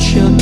your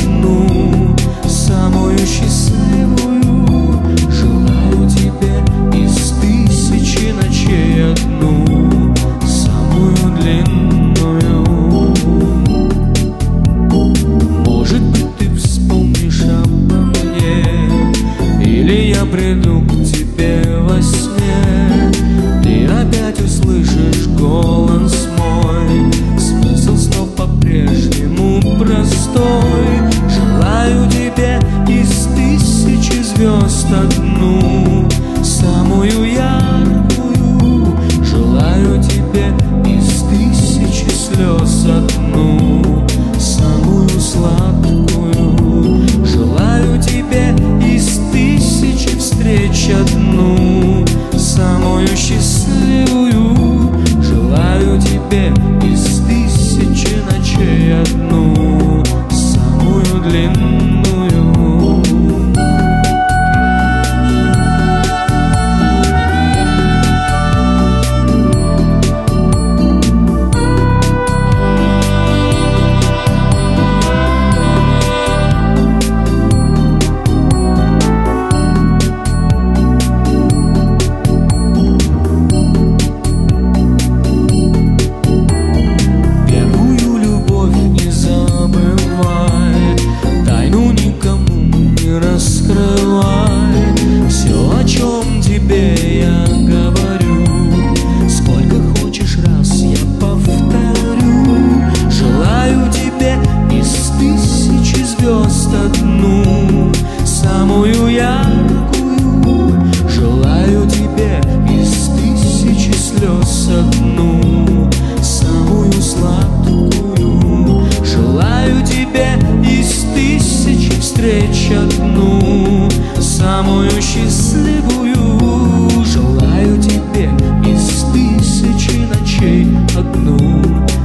встреч одну, самую счастливую. Желаю тебе из тысячи ночей одну,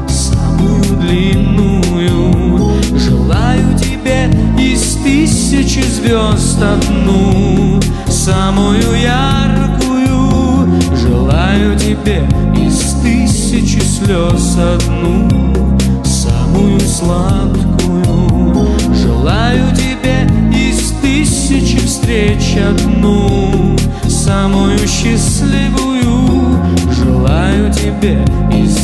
самую длинную. Желаю тебе из тысячи звезд одну, самую яркую. Желаю тебе из тысячи слез одну, самую сладкую. Желаю тебе тебе из тысячи встреч одну Самую счастливую. Желаю тебе из